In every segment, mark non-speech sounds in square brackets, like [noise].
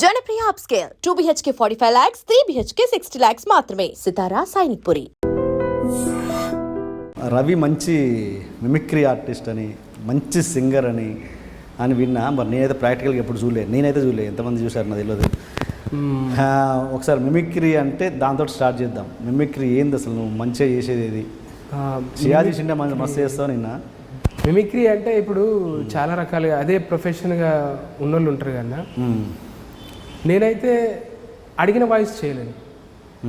Janapriya upscale. Two BHK forty five lakhs three BHK sixty lakhs మాత్రమే. సితారా సైనిక్ పురి. రవి మంచి mimicry artist అని మంచి singer అని అని విన్నా. మరి నేనైతే ప్రాక్టికల్గా ఎప్పుడు చూడలే. నేనైతే చూడలే. ఎంతమంది చూశారు నాకు తెలియదు. ఆ, ఒకసారి మిమిక్రీ అంటే దాంతో స్టార్ట్ చేద్దాం. మిమిక్రీ ఏంది అసలు? నువ్వు మంచిగా చేసేది ఏది? షియాజీ షిండే మంచి మస్తు చేస్తావు నిన్న. మిమిక్రీ అంటే ఇప్పుడు చాలా రకాలుగా అదే ప్రొఫెషన్గా ఉన్నోళ్ళు ఉంటారు కన్నా మ్మ్. నేనైతే అడిగిన వాయిస్ చేయలేను.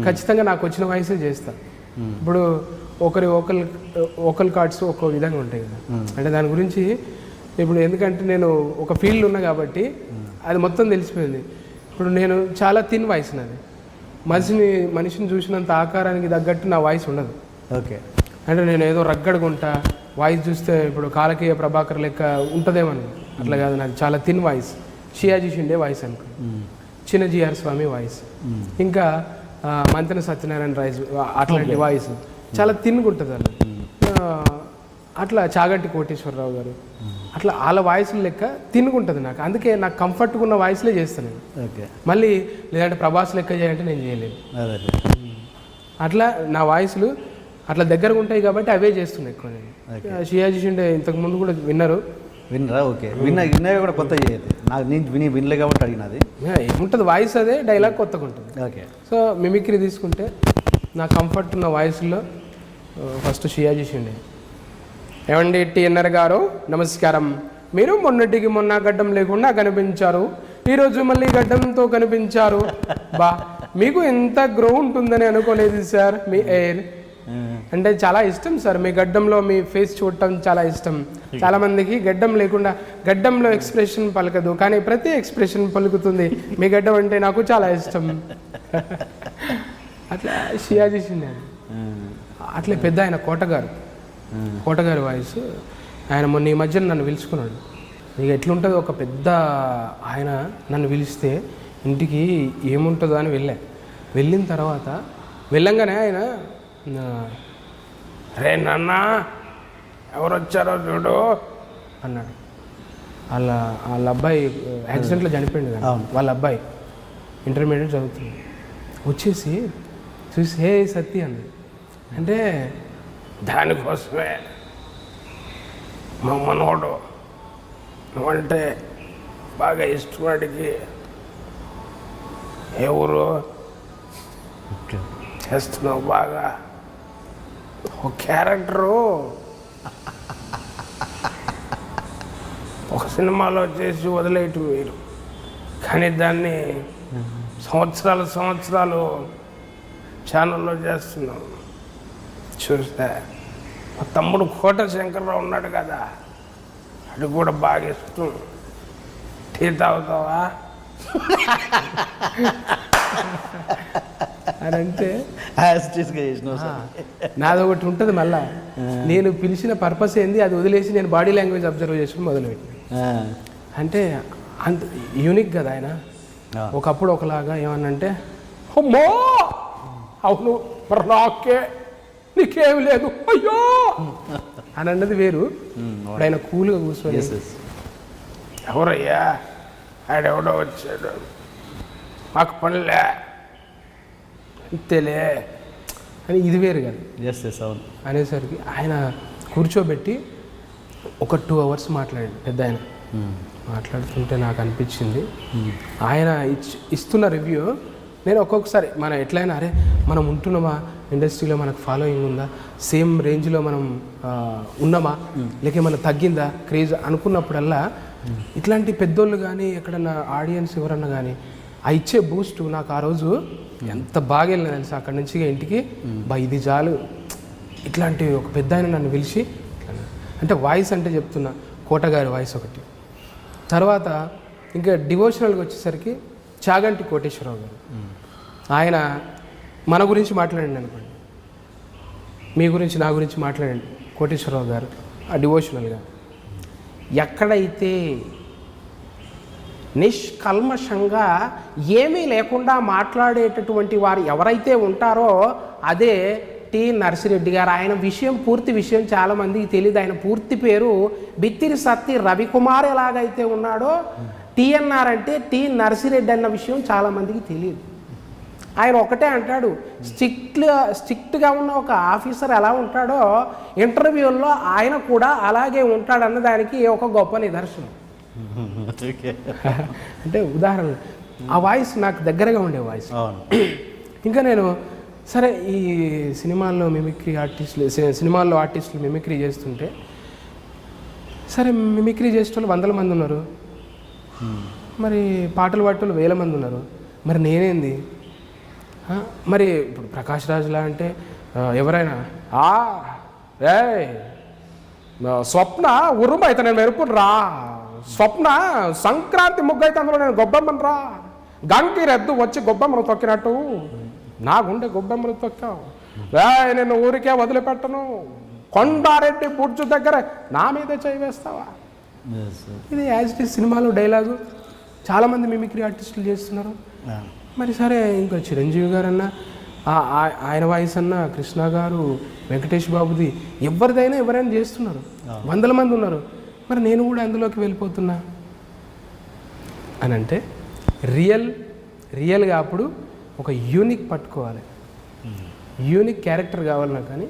ఖచ్చితంగా నాకు వచ్చిన వాయిసే చేస్తా. ఇప్పుడు ఒకరి ఓకల్ ఓకల్ కార్డ్స్ ఒక్కో విధంగా ఉంటాయి కదా. అంటే దాని గురించి ఇప్పుడు ఎందుకంటే నేను ఒక ఫీల్డ్ ఉన్నా కాబట్టి అది మొత్తం తెలిసిపోయింది. ఇప్పుడు నేను చాలా థిన్ వాయిస్ నాది. మనిషిని మనిషిని చూసినంత ఆకారానికి తగ్గట్టు నా వాయిస్ ఉండదు. ఓకే. అంటే నేను ఏదో రగ్గడగా ఉంటా వాయిస్ చూస్తే ఇప్పుడు కాలకీయ ప్రభాకర్ లెక్క ఉంటుందేమని అట్లా కాదు నాది చాలా thin voice Sayaji Shinde voice అనుకో. చిన్న జిఆర్ స్వామి వాయిస్. ఇంకా ఆ, మంతెన సత్యనారాయణ రైస్ అట్లాంటి వాయిస్. చాలా థిన్గా ఉంటుంది అలా ఆ, అట్లా చాగంటి కోటేశ్వరరావు గారు. అట్లా వాళ్ళ వాయిస్ లెక్క తిన్నుగా ఉంటుంది నాకు. అందుకే నాకు కంఫర్ట్గా ఉన్న వాయిస్లే చేస్తాను ఓకే మళ్ళీ లేదంటే ప్రభాస్ లెక్క చేయాలంటే నేను చేయలేను అట్లా నా వాయిస్లు అట్లా దగ్గరగా ఉంటాయి కాబట్టి అవే చేస్తున్నాయి ఎక్కువ నేను. షియాజీ షిండే ఇంతకు ముందు కూడా విన్నారు. విన్నరా? ఓకే. విన్న విన్నవి కూడా కొత్త చేయదు నాకు నేను విని వినలే కాబట్టి అడిగినది ఏముంటుంది వాయిస్ అదే డైలాగ్ కొత్తగా ఉంటుంది. ఓకే. సో మిమిక్రీ తీసుకుంటే నా కంఫర్ట్ ఉన్న వాయిస్లో ఫస్ట్ షియాజీ షిండే ఏమండి టిఎన్ఆర్ గారు? నమస్కారం. మీరు మొన్నటికి మొన్న గడ్డం లేకుండా కనిపించారు. ఈరోజు మళ్ళీ గడ్డంతో కనిపించారు. బా మీకు ఎంత గ్రో ఉంటుందని అనుకోలేదు సార్ మీ ఎయిర్ అంటే చాలా ఇష్టం సార్. మీ గడ్డంలో మీ ఫేస్ చూడటం చాలా ఇష్టం. చాలా మందికి గడ్డం లేకుండా గడ్డంలో ఎక్స్ప్రెషన్ పలకదు కానీ ప్రతి ఎక్స్ప్రెషన్ పలుకుతుంది. మీ గడ్డం అంటే నాకు చాలా ఇష్టం. [laughs] అట్లా షియాజీ షిండే. అట్లే పెద్ద ఆయన కోటగారు. కోటగారి వాయిస్. ఆయన మొన్న ఈ మధ్యన నన్ను పిలుచుకున్నాడు. ఇక ఎట్లుంటుందో ఒక పెద్ద ఆయన నన్ను పిలిస్తే ఇంటికి ఏముంటుందో అని వెళ్ళా. వెళ్ళిన తర్వాత వెళ్ళంగానే ఆయన రే నాన్న ఎవరు వచ్చారో చూడు. అన్నాడు. వాళ్ళ వాళ్ళ అబ్బాయి యాక్సిడెంట్లో చనిపోయింది కదా. వాళ్ళ అబ్బాయి ఇంటర్మీడియట్ చదువుతుంది వచ్చేసి చూసి హే సత్తి అన్నది అంటే దానికోసమే మా మనోడు నువ్వంటే బాగా ఊరు? ఓకే. చేస్తున్నావు బాగా. ఒక క్యారెక్టరు. ఒక సినిమాలో చేసి వదిలేయటం మీరు కానీ దాన్ని సంవత్సరాలు సంవత్సరాలు ఛానల్లో చేస్తున్నాం. చూస్తే మా తమ్ముడు కోట శంకర్రావు ఉన్నాడు కదా అది కూడా బాగా ఇష్టం. టీ తాగుతావా? అని అంటే నాది ఒకటి ఉంటుంది మళ్ళా. నేను పిలిచిన పర్పస్ ఏంది అది వదిలేసి నేను బాడీ లాంగ్వేజ్ అబ్జర్వ్ చేసుకుని మొదలుపెట్టిన. ఆ, అంటే అంత యూనిక్ కదా ఆయన. ఒకప్పుడు ఒకలాగా ఏమన్నంటే అమ్మో! అవును మరి నాకే నీకేం లేదు అయ్యో! అని అన్నది వేరు. ఇప్పుడు ఆయన కూల్గా కూర్చొని. ఎవరయ్యా? ఆడెవడో వచ్చాడు. మాకు పనిలే. అంతేలే అని ఇది వేరు కదా. ఎస్ ఎస్ అవును. అనేసరికి ఆయన కూర్చోబెట్టి ఒక టూ అవర్స్ మాట్లాడండి పెద్ద ఆయన. మాట్లాడుతుంటే నాకు అనిపించింది. ఆయన ఇచ్- ఇస్తున్న రివ్యూ నేను ఒక్కొక్కసారి మన ఎట్లయినా అరే మనం ఉంటున్నామా? ఇండస్ట్రీలో మనకు ఫాలోయింగ్ ఉందా? సేమ్ రేంజ్లో మనం ఉన్నామా? లేక ఏమైనా తగ్గిందా? క్రేజ్ అనుకున్నప్పుడల్లా ఇట్లాంటి పెద్దోళ్ళు కానీ ఎక్కడన్నా ఆడియన్స్ ఎవరన్నా కానీ ఆ ఇచ్చే బూస్ట్ నాకు ఆ రోజు ఎంత బాగా వెళ్ళిన తెలుసు? అక్కడి నుంచి ఇంటికి బా ఇది చాలు. ఇట్లాంటి ఒక పెద్ద ఆయన నన్ను పిలిచి అంటే వాయిస్ అంటే చెప్తున్నా కోటగారి వాయిస్ ఒకటి. తర్వాత ఇంకా డివోషనల్గా వచ్చేసరికి చాగంటి కోటేశ్వరరావు గారు. ఆయన మన గురించి మాట్లాడండి అనుకోండి. మీ గురించి నా గురించి మాట్లాడండి. కోటేశ్వరరావు గారు ఆ డివోషనల్గా. ఎక్కడైతే నిష్కల్మషంగా ఏమీ లేకుండా మాట్లాడేటటువంటి వారు ఎవరైతే ఉంటారో అదే టి నర్సిరెడ్డి గారు. ఆయన విషయం పూర్తి విషయం చాలామందికి తెలియదు ఆయన పూర్తి పేరు బిత్తిరి సత్తి రవికుమార్ ఎలాగైతే ఉన్నాడో టిఎన్ఆర్ టీఎన్ఆర్ అంటే టి నర్సిరెడ్డి అన్న విషయం చాలామందికి తెలియదు ఆయన ఒకటే అంటాడు స్ట్రిక్ట్ స్ట్రిక్ట్గా ఉన్న ఒక ఆఫీసర్ ఎలా ఉంటాడో ఇంటర్వ్యూల్లో ఆయన కూడా అలాగే ఉంటాడన్న దానికి ఒక గొప్ప నిదర్శనం. అంటే ఉదాహరణ ఆ వాయిస్ నాకు దగ్గరగా ఉండే వాయిస్. ఇంకా నేను సరే ఈ సినిమాల్లో మిమిక్రీ ఆర్టిస్టులు సినిమాల్లో ఆర్టిస్టులు మిమిక్రీ చేస్తుంటే సరే మిమిక్రీ చేసేటోళ్ళు వందల మంది ఉన్నారు. మరి పాటలు పాడేటోళ్ళు వేల మంది ఉన్నారు. మరి నేనేంది? మరి ఇప్పుడు ప్రకాష్ రాజులా అంటే ఎవరైనా ఆ స్వప్న ఉరుము అయితే నేను మెరుపు రా స్వప్న సంక్రాంతి ముగ్గు అయితే అందులో నేను గొబ్బెమ్మను రా. గంకి రెద్దు వచ్చి గొబ్బెమ్మను తొక్కినట్టు. నా గుండె గొబ్బెమ్మను తొక్కావు. నిన్ను ఊరికే వదిలిపెట్టను. కొండారెడ్డి బుడ్జు దగ్గర నా మీదే చేయి వేస్తావా. ఇది యాజ్ ఇట్ ఈస్ సినిమాలో డైలాగు. చాలామంది మిమిక్రీ ఆర్టిస్టులు చేస్తున్నారు. మరి సరే ఇంకా చిరంజీవి గారు అన్న ఆయన వాయిస్ అన్న కృష్ణ గారు వెంకటేష్ బాబుది ఎవరిదైనా ఎవరైనా చేస్తున్నారు. వందల మంది ఉన్నారు. మరి నేను కూడా అందులోకి వెళ్ళిపోతున్నా? అని అంటే రియల్ రియల్గా అప్పుడు ఒక యూనిక్ పట్టుకోవాలి. యూనిక్ క్యారెక్టర్ కావాలి నాకు కానీ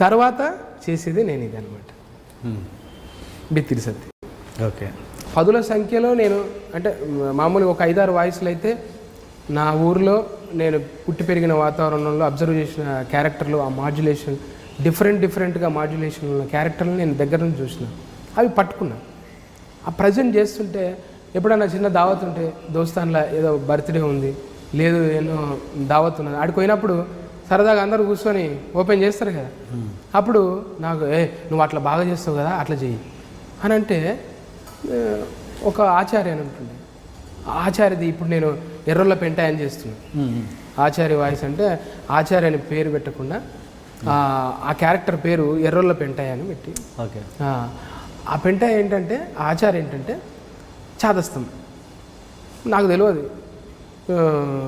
తర్వాత చేసేది నేను ఇది అనమాట. బిత్తిరి సత్తి. ఓకే. పదుల సంఖ్యలో నేను అంటే మామూలుగా ఒక ఐదారు వాయిస్లు అయితే నా ఊర్లో నేను పుట్టి పెరిగిన వాతావరణంలో అబ్జర్వ్ చేసిన క్యారెక్టర్లు ఆ మాడ్యులేషన్ డిఫరెంట్ డిఫరెంట్గా మాడ్యులేషన్ ఉన్న క్యారెక్టర్లు నేను దగ్గర నుంచి చూసిన. అవి పట్టుకున్నా. ఆ ప్రజెంట్ చేస్తుంటే ఎప్పుడన్నా చిన్న దావత్ ఉంటే దోస్తాన్లా ఏదో బర్త్డే ఉంది లేదు ఏదో దావత్ ఉన్నది. ఆడికి పోయినప్పుడు సరదాగా అందరూ కూర్చొని ఓపెన్ చేస్తారు కదా. అప్పుడు నాకు ఏ నువ్వు అట్లా బాగా చేస్తావు కదా అట్లా చెయ్యి. అని అంటే ఒక ఆచార్య అని ఉంటుంది. ఆచార్యది ఇప్పుడు నేను ఎర్రొల్ల పెంటాయని చేస్తున్నాను Hmm. ఆచార్య వాయిస్ అంటే ఆచార్య అని పేరు పెట్టకుండా ఆ, ఆ క్యారెక్టర్ పేరు ఎర్రొల్ల పెంటాయ అని పెట్టి. ఓకే. ఆ, పెంట ఏంటంటే ఆచారం ఏంటంటే చాదస్తం. నాకు తెలియదు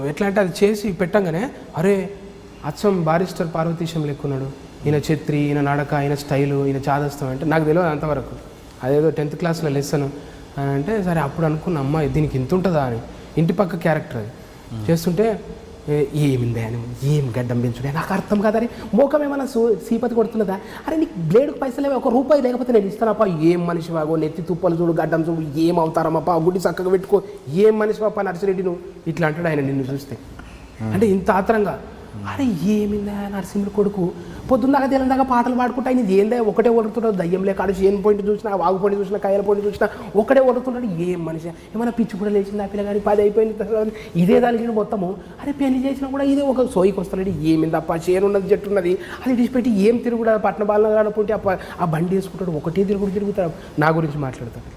ఎట్లా అంటే అది చేసి పెట్టంగానే అరే అచ్చం బారిస్టర్ పార్వతీశం లెక్కున్నాడు. ఈయన ఛత్రి ఈయన నడక ఈయన స్టైలు ఈయన చాదస్తం అంటే నాకు తెలియదు అంతవరకు. అదేదో టెన్త్ క్లాస్లో లెసన్ అని అంటే సరే అప్పుడు అనుకున్న అమ్మాయి దీనికి ఇంత ఉంటుందా అని. ఇంటి పక్క క్యారెక్టర్ అది. చేస్తుంటే ఏ, ఏమింది అని ఏం గడ్డం పెంచుడే? నాకు అర్థం కాదని మోకం ఏమైనా సూ సీపతి కొడుతున్నదా? అరే నీకు బ్లేడ్కి పైసలు? ఒక రూపాయి లేకపోతే నేను ఇస్తానప్ప ఏం మనిషి వాగో నెత్తి తుప్పలు చూడు గడ్డం చూడు ఏం అవుతారమ్మప్ప గుడి చక్కగా పెట్టుకో. ఏం మనిషి పాప నర్సిరెడ్డి నువ్వు? ఇట్లా అంటాడు ఆయన నిన్ను చూస్తే. అంటే ఇంత ఆత్రంగా. అరే ఏమిందా నరసింహుడు కొడుకు? పొద్దున్నదాకా తెలందాకా పాటలు పాడుకుంటా ఆయన ఏందా ఒకటే ఒడుతున్నాడు దయ్యం లేక చేను పాయింట్ చూసినా వాగు పాయింట్ చూసినా కాయల పాయింట్ చూసినా ఒకటే ఒడుతున్నాడు ఏం మనిషి? ఏమైనా పిచ్చి కూడా లేచిందా పిల్లగాని పది అయిపోయింది ఇదే దానికి మొత్తము. అరే పెళ్ళి చేసినా కూడా ఇదే ఒక సోయికి వస్తాడు ఏమిందప్ప చేను ఉన్నది జట్టు ఉన్నది. అది విడిచిపెట్టి ఏం తిరుగుడు? పట్టణ బాలన కాడకుంటే ఆ బండి వేసుకుంటాడు. ఒకటే తిరుగుడు తిరుగుతాడు. నా గురించి మాట్లాడతాడు.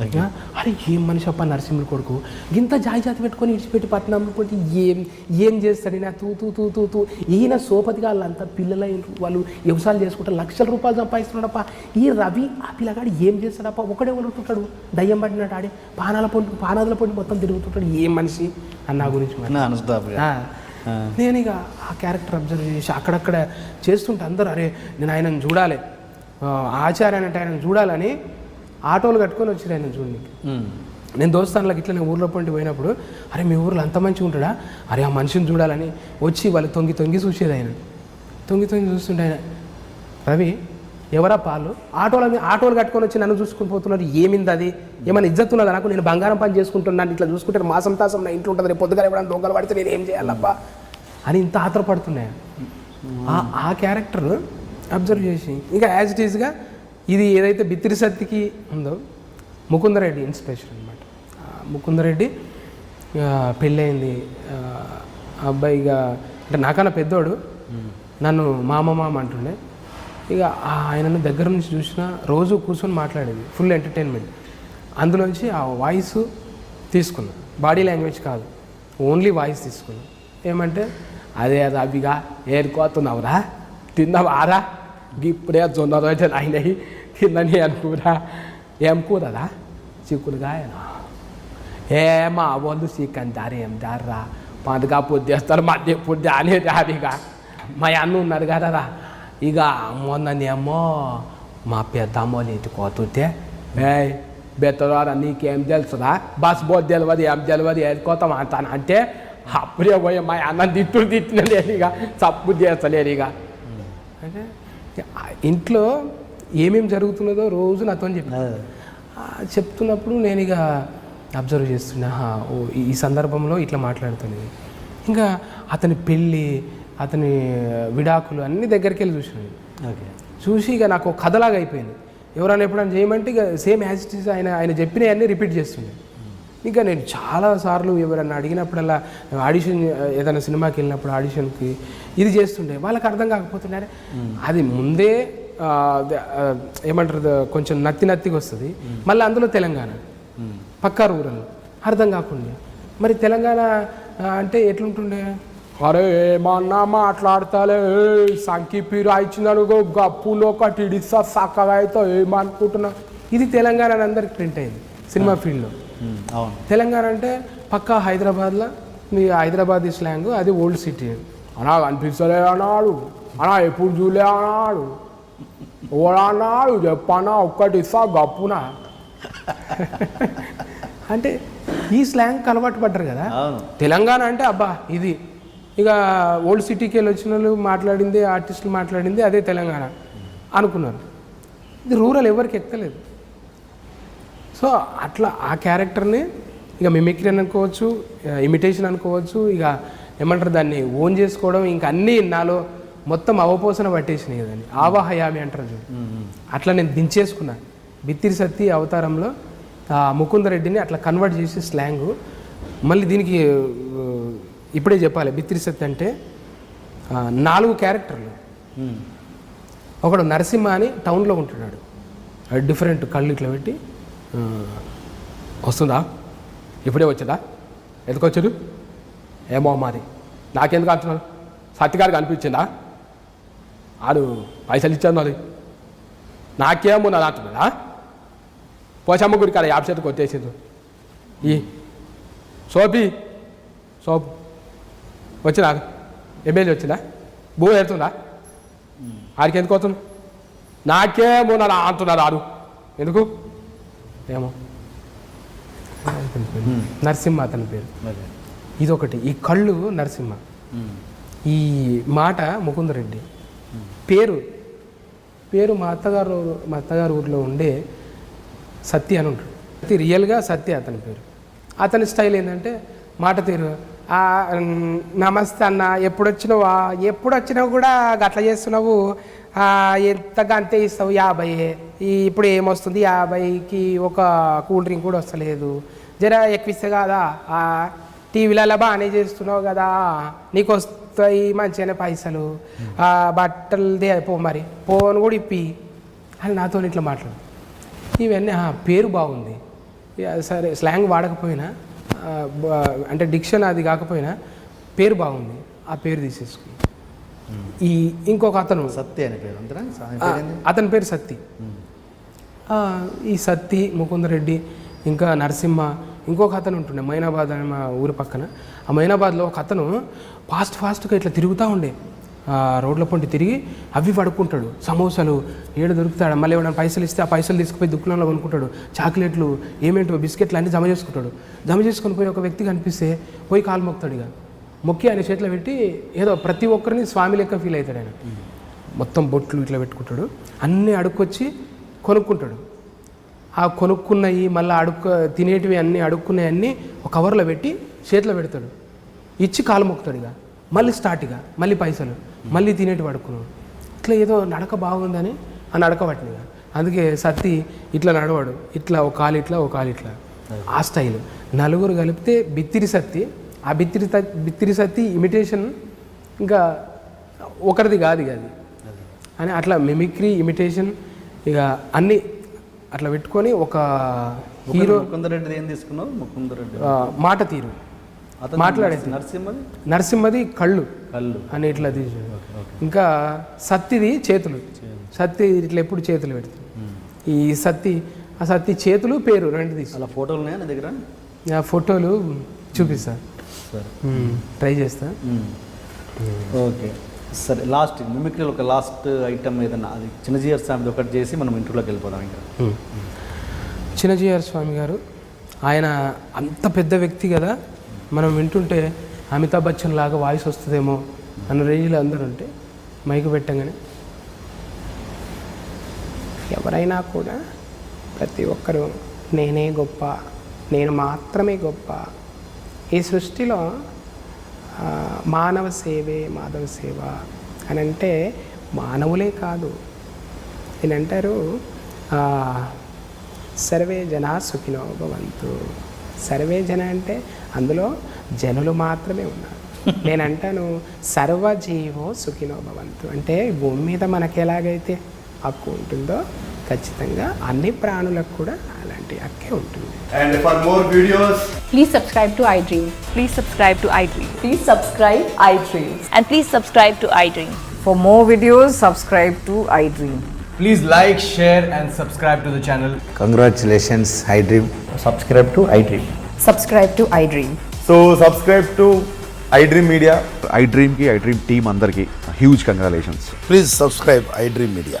అరే ఏం మనిషి అప్ప నరసింహుడు కొడుకు? ఇంత జాయి జాతి పెట్టుకొని ఇడిచిపెట్టి పట్నం పెట్టి ఏం ఏం చేస్తాడు? నా తూ తూ తూ తూ తూ. ఈయన సోపతి వాళ్ళంతా పిల్లల వాళ్ళు వ్యవసాయాలు చేసుకుంటే లక్షల రూపాయలు సంపాదిస్తున్నాడప్ప. ఈ రవి ఆ పిల్లగాడు ఏం చేస్తాడప్ప? ఒకడే వండుతుంటాడు దయ్యం పట్టినట్టు ఆడి పానాల పొండి పానాదుల పొండి మొత్తం తిరుగుతుంటాడు. ఏం మనిషి? అని నా గురించి. నాన్ ఇక ఆ క్యారెక్టర్ అబ్జర్వ్ చేసి అక్కడక్కడ చేస్తుంటే అందరూ అరే నేను ఆయనను చూడాలి. ఆచార్య అంటే ఆయనను చూడాలని ఆటోలు కట్టుకొని వచ్చారు ఆయన చూడడానికి నేను దోస్తానులకు ఇట్లా నేను ఊర్లో పండి పోయినప్పుడు అరే మీ ఊర్లో అంత మంచిగా ఉంటాడా? అరే ఆ మనిషిని చూడాలని వచ్చి వాళ్ళు తొంగి తొంగి చూసేది ఆయన. తొంగి తొంగి చూస్తుంటే ఆయన. రవి ఎవరా పాలు? ఆటోల ఆటోలు కట్టుకొని వచ్చి నన్ను చూసుకుని పోతున్నారు. ఏమింది అది? ఏమైనా ఇజ్జత్ ఉన్నదా నాకు? నేను బంగారం పని చేసుకుంటున్నాను ఇట్లా చూసుకుంటే మాసం తాసం నా ఇంట్లో ఉంటుంది రేపు పొద్దుగా ఎవరైనా దొంగలు పడితే నేను ఏం చేయాలబ్బా? అని ఇంత ఆత్రపడుతున్నాయి ఆ ఆ క్యారెక్టర్ అబ్జర్వ్ చేసి ఇంకా యాజ్ ఇట్ ఈస్గా ఇది ఏదైతే బిత్తిరి సత్తికి ఉందో ముకుందరెడ్డి ఇన్స్పిరేషన్ అనమాట ముకుందరెడ్డి పెళ్ళయింది. అబ్బాయిగా అంటే నాకన్నా పెద్దోడు. నన్ను మామ మామ అంటుండే. ఇక ఆయనను దగ్గర నుంచి చూసిన రోజు కూర్చొని మాట్లాడేది ఫుల్ ఎంటర్టైన్మెంట్. అందులోంచి ఆ వాయిస్ తీసుకున్నా. బాడీ లాంగ్వేజ్ కాదు. ఓన్లీ వాయిస్ తీసుకున్నా. ఏమంటే అదే అది అవిగా ఏరుకోతున్నావురా? తిన్నావారా? ఇప్పుడే జొన్న రోజులు అయినాయి. తిన్నని అనుకురా ఏం కూరరా చిక్కుడుగాయనా ఏ మా వాళ్ళు చికెన్ దారి ఏం దారా పండుగ చేస్తారు మధ్య పూర్తి అనే దారిగా మా అన్న ఉన్నారు కదరా ఇక మొన్ననేమో మా పెద్దమ్మలు ఇంటికి పోతుంటే ఏ బెత్తదారా నీకేం తెలుసురా బస్ బో తెలియదు ఏం తెలియదు ఏడుకోతాం అంటాను అంటే అప్పుడే పోయి మా అన్న తిట్టుడు తిట్టిన నేను ఇక తప్పు చేస్తలేరు ఇక అంటే ఇంట్లో ఏమేమి జరుగుతున్నదో రోజు నాతో చెప్పి. చెప్తున్నప్పుడు నేను ఇక అబ్జర్వ్ చేస్తున్నా ఓ ఈ- సందర్భంలో ఇట్లా మాట్లాడుతుంది. ఇంకా అతని పెళ్ళి అతని విడాకులు అన్ని దగ్గరికి వెళ్ళి చూసినాను ఓకే. చూసి ఇక నాకు కథలాగా అయిపోయింది. ఎవరైనా ఎప్పుడైనా చేయమంటే ఇక సేమ్ యాజ్ ఇట్ ఈస్ ఆయన ఆయన చెప్పినవన్నీ రిపీట్ చేస్తుండే. ఇంకా నేను చాలా సార్లు ఎవరైనా అడిగినప్పుడల్లా ఆడిషన్ ఏదైనా సినిమాకి వెళ్ళినప్పుడు ఆడిషన్కి ఇది చేస్తుండే. వాళ్ళకి అర్థం కాకపోతుండే అది ముందే ఏమంటారు కొంచెం నత్తి నత్తిగా వస్తుంది. మళ్ళీ అందులో తెలంగాణ. పక్కా రూరల్. అర్థం కాకుండా. మరి తెలంగాణ అంటే ఎట్లుంటుండే? అరే ఏమన్నా మాట్లాడతాలే. సంకి పీరు ఇచ్చిందనుకో గప్పులో ఒకటి ఇడిస్తా చక్కగా అయితే ఏమనుకుంటున్నా? ఇది తెలంగాణ అని అందరికి ప్రింట్ అయింది సినిమా ఫీల్డ్లో. తెలంగాణ అంటే పక్కా హైదరాబాద్లో మీ హైదరాబాద్ స్లాంగ్ అది ఓల్డ్ సిటీ. అనా అనిపిస్తలే అన్నాడు. అనా ఎప్పుడు చూలే అన్నాడు. ఓడా అన్నాడు చెప్పనా ఒక్కటి ఇస్తా గప్పునా. అంటే ఈ స్లాంగ్ అలవాటు పడ్డారు కదా? తెలంగాణ అంటే అబ్బా ఇది. ఇక ఓల్డ్ సిటీకి వెళ్ళి వచ్చిన వాళ్ళు మాట్లాడింది ఆర్టిస్టులు మాట్లాడింది అదే తెలంగాణ అనుకున్నారు. ఇది రూరల్ ఎవరికి ఎక్కలేదు. సో అట్లా ఆ క్యారెక్టర్ని ఇక మిమిక్రీ అని అనుకోవచ్చు ఇమిటేషన్ అనుకోవచ్చు ఇక ఏమంటారు దాన్ని ఓన్ చేసుకోవడం ఇంకా అన్నీ నాలో మొత్తం అవపోసన పట్టేసినాయి కదండి. ఆవాహయామి అంటారు చూడు. అట్లా నేను దించేసుకున్నా. బిత్తిరి సత్తి అవతారంలో ఆ ముకుందరెడ్డిని అట్లా కన్వర్ట్ చేసి స్లాంగ్ మళ్ళీ దీనికి ఇప్పుడే చెప్పాలి బిత్తిరి సత్తి అంటే నాలుగు క్యారెక్టర్లు ఒకడు నరసింహ అని టౌన్లో ఉంటున్నాడు. డిఫరెంట్ కళ్ళు ఇట్లా పెట్టి వస్తుందా? ఇప్పుడే వచ్చేదా? ఎందుకు వచ్చారు ఏమో మరి నాకెందుకు అంటున్నాను సత్యగారికి అనిపించిందా? ఆడు పైసలు ఇచ్చాను అది. నాకేమో నాది అంటున్నాడా పోచమ్మ గుడి కాడ యాప్ చేతికి కొట్టేసింది ఈ సోపి సోపు వచ్చినా ఎమ్మెల్యే వచ్చిందా? భూ వెళ్తుందా ఆడికి ఎందుకు అవుతుంది నాకేమో నా అంటున్నారు ఆడు ఎందుకు? ఏమో. నరసింహ అతని పేరు. ఇదొకటి. ఈ కళ్ళు నరసింహ. ఈ మాట ముకుందరెడ్డి. పేరు పేరు మా అత్తగారు మా అత్తగారు ఊర్లో ఉండే సత్య అని ఉంటాడు. సత్య రియల్గా సత్య అతని పేరు. అతని స్టైల్ ఏంటంటే మాట తీరు. నమస్తే అన్న ఎప్పుడు వచ్చినావా ఎప్పుడు వచ్చినావు కూడా గట్ల చేస్తున్నావు. ఎంతగా అంతే ఇస్తావు? యాభై. ఈ ఇప్పుడు ఏమొస్తుంది? యాభైకి ఒక కూల్ డ్రింక్ కూడా వస్తలేదు. జర ఎక్కువ ఇస్తే కదా? ఆ, టీవీలలో బాగానే చేస్తున్నావు కదా? నీకు వస్తాయి మంచిగానే పైసలు. ఆ, బట్టలదే పో మరి పోను కూడా ఇప్పి. అని నాతో ఇట్లా మాట్లాడు. ఇవన్నీ ఆ, పేరు బాగుంది. సరే స్లాంగ్ వాడకపోయినా అంటే డిక్షన్ అది కాకపోయినా పేరు బాగుంది. ఆ పేరు తీసేసుకుని ఈ ఇంకొక అతను. సత్య అనే పేరు అంతేనా పేరు సత్తి. ఈ సత్తి ముకుందరెడ్డి ఇంకా నరసింహ ఇంకొక అతను ఉంటుండే మైనాబాద్ అనే మా ఊరి పక్కన. ఆ మైనాబాద్లో ఒక అతను ఫాస్ట్ ఫాస్ట్గా ఇట్లా తిరుగుతూ ఉండే. రోడ్ల పొంటి తిరిగి అవి పడుకుంటాడు. సమోసాలు ఏడు దొరుకుతాడు? మళ్ళీ ఏమైనా పైసలు ఇస్తే ఆ పైసలు తీసుకుపోయి దుకాణంలో కొనుక్కుంటాడు. చాక్లెట్లు ఏమేంటో బిస్కెట్లు అన్నీ జమ చేసుకుంటాడు. జమ చేసుకొని పోయి ఒక వ్యక్తి కనిపిస్తే పోయి కాలు మొక్కుతాడు ఇక. మొక్కి ఆయన చేతిలో పెట్టి ఏదో ప్రతి ఒక్కరిని స్వామి లెక్క ఫీల్ అవుతాడు ఆయన. మొత్తం బొట్లు ఇట్లా పెట్టుకుంటాడు. అన్నీ అడుక్కొచ్చి కొనుక్కుంటాడు. ఆ కొనుక్కున్నవి మళ్ళీ అడుక్కు తినేటివి అన్నీ అడుక్కున్నవి అన్నీ ఒక కవర్లో పెట్టి చేతిలో పెడతాడు. ఇచ్చి కాలు మొక్కుతాడు ఇక మళ్ళీ స్టార్ట్ ఇక. మళ్ళీ పైసలు. మళ్ళీ తినేటివి అడుక్కున్నాడు. ఇట్లా ఏదో నడక బాగుందని ఆ నడక పట్టిన ఇక అందుకే సత్తి ఇట్లా నడవాడు. ఇట్లా ఒక కాలు ఇట్లా ఒక కాలు ఇట్లా. ఆ స్టైల్. నలుగురు కలిపితే బిత్తిరి సత్తి. ఆ బిత్తిరి బిత్తిరి సత్తి ఇమిటేషన్ ఇంకా ఒకరిది కాదు ఇక అది. అని అట్లా మిమిక్రీ ఇమిటేషన్ ఇక అన్నీ అట్లా పెట్టుకొని ఒక హీరో ముకుందరెడ్డి ఏం తీసుకున్నావు? ముకుందరెడ్డి. మాట తీరు. అతను మాట్లాడేది. నరసింహది? నరసింహది కళ్ళు. కళ్ళు. అని ఇట్లా తీసి ఇంకా సత్తిది చేతులు. సత్తి ఇట్లా ఎప్పుడు చేతులు పెడుతుంది ఈ సత్తి ఆ సత్తి చేతులు పేరు రెండు తీసి. అలా ఫోటోలు ఉన్నాయా నీ దగ్గర? ఆ ఫోటోలు చూపిస్తా. ట్రై చేస్తా. ఓకే. సరే లాస్ట్ మిమిక్రీలో ఒక లాస్ట్ ఐటమ్ ఏదన్నా అది చిన్నజీఆర్ స్వామిది ఒకటి చేసి మనం ఇంటర్లోకి వెళ్ళిపోదాం ఇంకా. చిన్నజీఆర్ స్వామి గారు ఆయన అంత పెద్ద వ్యక్తి కదా మనం వింటుంటే అమితాబ్ బచ్చన్ లాగా వాయిస్ వస్తుందేమో అన్న రేంజ్లో అందరూ ఉంటే మైకు పెట్టంగానే. ఎవరైనా కూడా ప్రతి ఒక్కరూ నేనే గొప్ప నేను మాత్రమే గొప్ప ఈ సృష్టిలో మానవ సేవే మాధవ సేవ అని అంటే మానవులే కాదు. ఏంటంటారు సర్వే జనా సుఖినో భవంతు. సర్వే జన అంటే అందులో జనులు మాత్రమే ఉన్నారు. నేనంటాను సర్వజీవో సుఖినో భవంతు. అంటే భూమి మీద మనకి ఎలాగైతే హక్కు ఉంటుందో ఖచ్చితంగా అన్ని ప్రాణులకు కూడా అలాంటి హక్కే ఉంటుంది. And for more videos please subscribe to iDream please subscribe to iDream please subscribe iDream and please subscribe to iDream for more videos subscribe to iDream please like share and subscribe to the channel congratulations iDream subscribe to iDream subscribe to iDream so subscribe to iDream media I డ్రీమ్కి I dream team అందరికి huge congratulations please subscribe iDream media